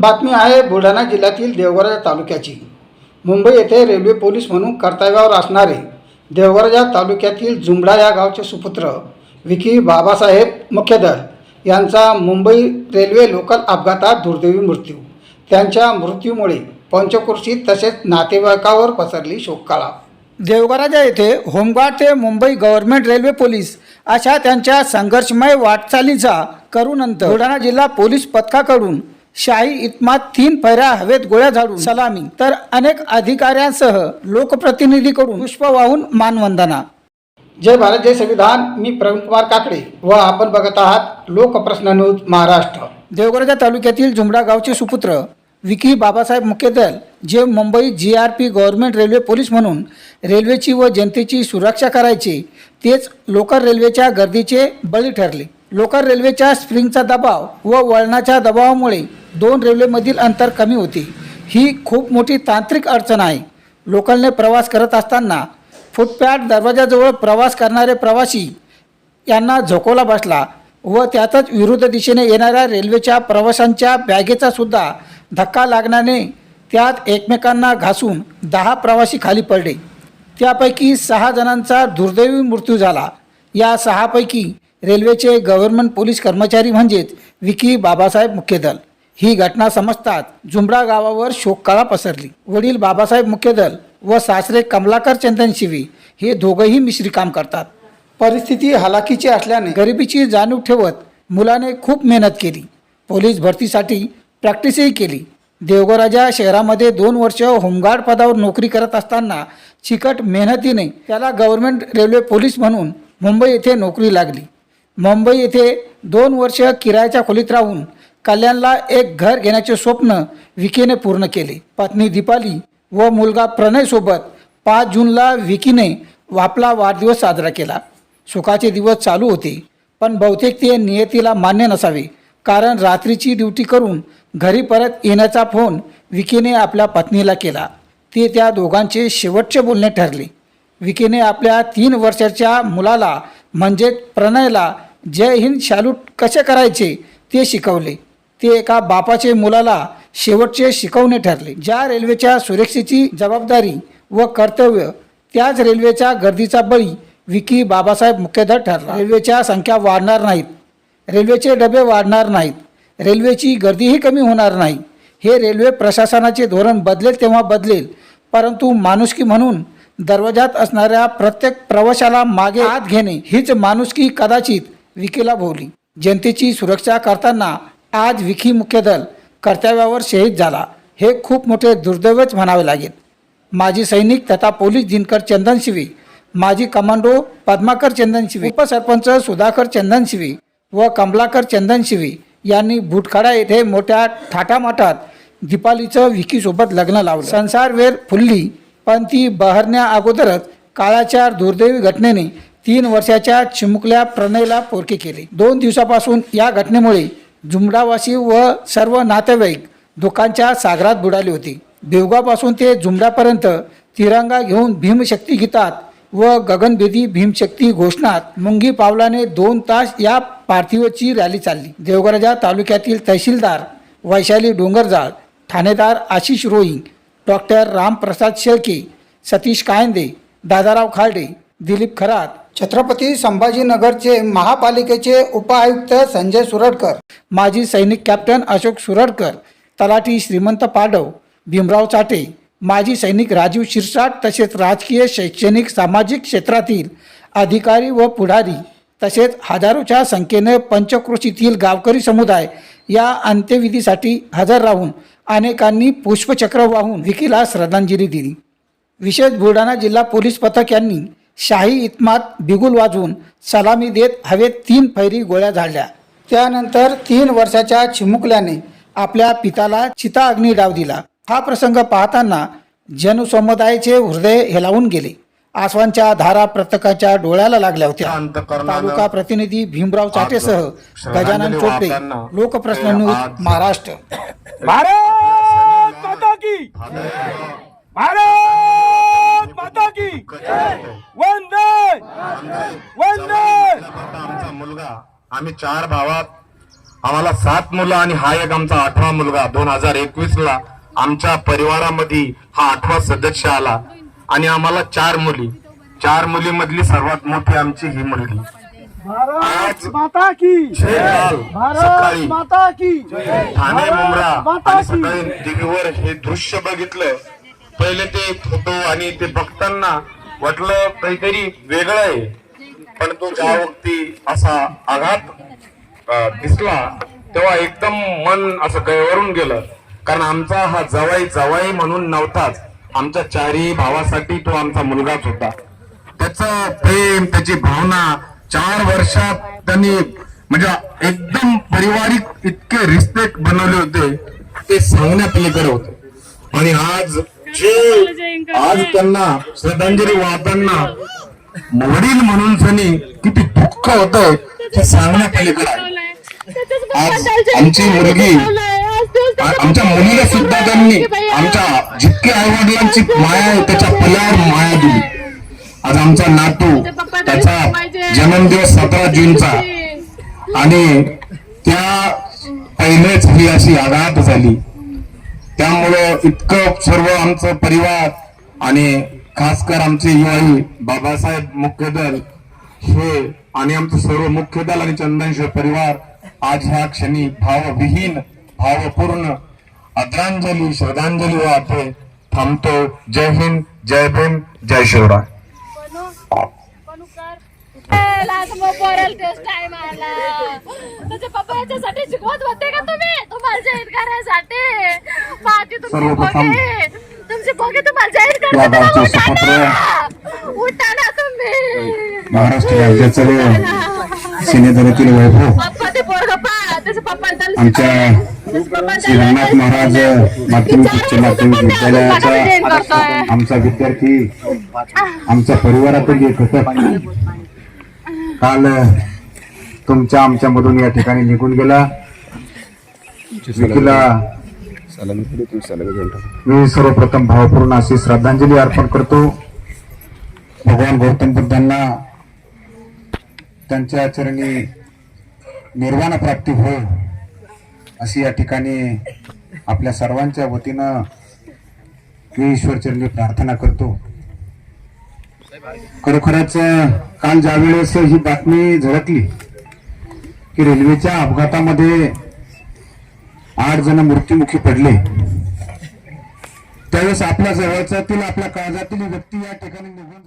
बातमी आहे बुलढाणा जिल्ह्यातील देवगराजा तालुक्याची. मुंबई येथे रेल्वे पोलीस म्हणून कर्तव्यावर असणारे देवगराजा तालुक्यातील जुंबडा या गावचे सुपुत्र विकी बाबासाहेब मुख्यधर यांचा मुंबई रेल्वे लोकल अपघातात दुर्दैवी मृत्यू. त्यांच्या मृत्यूमुळे पंचकुर्शी तसेच नातेवाईकावर पसरली शोककळा. देवगराजा येथे होमगार्ड ते मुंबई गव्हर्नमेंट रेल्वे पोलीस अशा त्यांच्या संघर्षमय वाटचालीचा करूनंतर बुलढाणा जिल्हा पोलीस पथकाकडून शाही इतमात तीन पैऱ्या हवेत गोळ्या झाडून सलामी. तर अनेक अधिकाऱ्यांसह लोकप्रतिनिधीकडून पुष्प वाहून मानवंदना. जय भारत जय संविधान. मी प्रवीण कुमार काकडे व आपण बघत आहात लोकप्रश्न न्यूज महाराष्ट्र. देवगराजा तालुक्यातील जुमडा गावचे सुपुत्र विकी बाबासाहेब मुख्यदल जे Mumbai G R P government railway police म्हणून रेल्वेची व जनतेची सुरक्षा करायचे तेच लोकल रेल्वेच्या गर्दीचे बळी ठरले. लोकल रेल्वेच्या स्प्रिंगचा दबाव व वळणाच्या दबावामुळे दोन रेल्वेमधील अंतर कमी होते. ही खूप मोठी तांत्रिक अडचण आहे. लोकलने प्रवास करत असताना फुटपॅट दरवाजाजवळ प्रवास करणारे प्रवासी यांना झोकोला बसला व त्यातच विरुद्ध दिशेने येणाऱ्या रेल्वेच्या प्रवाशांच्या बॅगेचा सुद्धा धक्का लागण्याने त्यात एकमेकांना घासून दहा प्रवासी खाली पडले. त्यापैकी सहा जणांचा दुर्दैवी मृत्यू झाला. या सहापैकी रेल्वेचे गव्हर्नमेंट पोलीस कर्मचारी म्हणजेच विकी बाबासाहेब मुख्यदल. ही घटना समजतात जुमडा गावावर शोककाळा पसरली. वडील बाबासाहेब मुख्यदल व सासरे कमलाकर चंदन शिवी हे दोघंही मिश्री काम करतात. परिस्थिती हलाखीची असल्याने गरिबीची जाणीव ठेवत मुलाने खूप मेहनत केली. पोलीस भरतीसाठी प्रॅक्टिसही केली. देवगराजा शहरामध्ये दोन वर्ष होमगार्ड पदावर नोकरी करत असताना चिकट मेहनतीने त्याला गव्हर्नमेंट रेल्वे पोलीस म्हणून मुंबई येथे नोकरी लागली. मुंबई येथे दोन वर्ष किरायाच्या खोलीत राहून कल्याणला एक घर घेण्याचे स्वप्न विकीने पूर्ण केले. पत्नी दीपाली व मुलगा प्रणयसोबत पाच जूनला विकीने आपला वाढदिवस साजरा केला. सुखाचे दिवस चालू होते पण बहुतेक ते नियतीला मान्य नसावे कारण रात्रीची ड्युटी करून घरी परत येण्याचा फोन विकीने आपल्या पत्नीला केला. ते त्या दोघांचे शेवटचे बोलणे ठरले. विकीने आपल्या तीन वर्षाच्या मुलाला म्हणजे प्रणयला जय हिंद शालूट कसे करायचे ते शिकवले. ते एका बापाचे मुलाला शेवटचे शिकवणे ठरले. ज्या रेल्वेच्या सुरक्षेची जबाबदारी व कर्तव्य त्याच रेल्वेच्या गर्दीचा बळी विकी बाबासाहेब मुख्यधर ठरला. रेल्वेच्या संख्या वाढणार नाहीत. रेल्वेचे डबे वाढणार नाहीत. रेल्वेची गर्दीही कमी होणार नाही. हे रेल्वे प्रशासनाचे धोरण बदलेल तेव्हा बदलेल. परंतु माणुसकी म्हणून दरवाजात असणाऱ्या प्रत्येक प्रवाशाला मागे आत घेणे हीच माणुसकी कदाचित विकीला भोवली. जनतेची सुरक्षा करताना आज विखी मुख्यदल कर्तव्यावर शहीद झाला. हे खूप मोठे दुर्दैवच म्हणावे लागेल. माजी सैनिक तथा पोलीस दिनकर चंदनशिवी माजी कमांडो पद्माकर चंदनशिवी उपसरपंच सुधाकर चंदनशिवी व कमलाकर चंदनशिवी यांनी भुटखाडा येथे मोठ्या थाटामाटात दीपालीचं विकीसोबत लग्न लावलं. संसारवेर फुलली पण ती बहरण्या अगोदरच काळाच्या दुर्दैवी घटनेने तीन वर्षाच्या चिमुकल्या प्रणयला पोरके केले. दोन दिवसापासून या घटनेमुळे जुमडावासी व सर्व नातेवाईक दुःखांच्या सागरात बुडाले होते. देवगापासून ते जुमडापर्यंत तिरंगा घेऊन भीमशक्ती गीतात व गगनभेदी भीमशक्ती घोषणात मुंगी पावलाने दोन तास या पार्थिवची रॅली चालली. देवगराजा तालुक्यातील तहसीलदार वैशाली डोंगरजाळ ठाणेदार आशिष रोईंग डॉक्टर रामप्रसाद शेळके सतीश कायंदे दादाराव खार्डे दिलीप खरात. छत्रपती संभाजीनगरचे महापालिकेचे उपायुक्त संजय सुरडकर माजी सैनिक कॅप्टन अशोक सुरडकर तलाठी श्रीमंत पाडव भीमराव चाटे माजी सैनिक राजीव शिरसाट तसेच राजकीय शैक्षणिक सामाजिक क्षेत्रातील अधिकारी व पुढारी तसेच हजारोच्या संख्येने पंचक्रोशीतील गावकरी समुदाय या अंत्यविधीसाठी हजर राहून अनेकांनी पुष्पचक्र वाहून विकीला श्रद्धांजली दिली. विशेष बुलढाणा जिल्हा पोलीस पथक यांनी शाही इतमात बिगुल वाजवून सलामी देत हवेत तीन फैरी गोळ्या झाडल्या. त्यानंतर तीन वर्षाच्या चिमुकल्याने आपल्या पिताला चिता अग्नी डाव दिला. हा प्रसंग पाहताना जनसमुदायाचे हृदय हेलावून गेले. आसवांच्या धारा प्रत्येकाच्या डोळ्याला लागल्या होत्या. तालुका प्रतिनिधी भीमराव चाटेसह गजानन चोपडे लोकप्रश्न न्यूज महाराष्ट्र. भारत! माता की वंदे! वंदे! आमचा मुलगा आम्ही चार भावात आम्हाला सात मुलं आणि हा एक आमचा आठवा मुलगा दोन हजार एकवीस ला आमच्या परिवारामध्ये हा आठवा सदस्य आला. आणि आम्हाला चार मुली. चार मुलीमधली सर्वात मोठी आमची ही मुलगी. भारत माता की सकाळी माता की ठाणे मुंब्रा. सकाळी टीव्हीवर हे दृश्य बघितलं. पहिले ते फोटो आणि ते बघताना वाटलं काहीतरी वेगळं आहे. पण तो ज्या वक्ती असा आघात दिसला तेव्हा एकदम मन असं गयवरून गेलं. कारण आमचा हा जवाई जवाई म्हणून नव्हताच. आमच्या चारही भावासाठी तो आमचा मुलगाच होता. त्याचं प्रेम त्याची भावना चार वर्षात त्यांनी म्हणजे एकदम पारिवारिक इतके रिस्पेक्ट बनवले होते ते सांगण्यात लेकर होते. आणि आज जे आज त्यांना श्रद्धांजली वाहताना वडील म्हणून सनी किती दुःख होत हे सांगण्या पलीकडे आज आमची मुलगी आमच्या मुलीला सुद्धा त्यांनी आमच्या जितके आईवडिलांची माया आहे त्याच्या पल्यावर माया दिली. आज आमचा नातू त्याचा जन्मदिवस सतरा जूनचा. आणि त्या पहिलेच ही अशी आघात झाली. त्यामुळं इतकं सर्व आमचं परिवार आणि खासकर आमचे युवाई बाबासाहेब मुख्यदल हे आणि आमचं सर्व मुख्य दल आणि चंदनश परिवार आज ह्या क्षणी भावविहीन भावपूर्ण आदरांजली श्रद्धांजली वाहते. थांबतो. जय हिंद जय भीम जय शिवराय. सर्वप्रथम या गावचे सुपुत्र महाराष्ट्र राज्याचे सेनेदलातील वैभव. आमच्या श्री रंगनाथ महाराज माध्यमिक उच्च माध्यमिक विद्यालयाचा आमचा विद्यार्थी आमच्या परिवारातील एक घटक काल तुमच्या आमच्या मधून या ठिकाणी निघून गेला. मी सर्वप्रथम भावपूर्ण अशी श्रद्धांजली अर्पण करतो. भगवान गौतम बुद्धांना त्यांच्या चरणी निर्वाण प्राप्ती हो अशी या ठिकाणी आपल्या सर्वांच्या वतीनं मी ईश्वरचरणी प्रार्थना करतो. खरोखरच काल ज्यावेळेस ही बातमी झळकली की रेल्वेच्या अपघातामध्ये आठ जण मृत्युमुखी पडले. त्यावेळेस आपल्या जवळच्यातील आपल्या काळजातील व्यक्ती या ठिकाणी निघून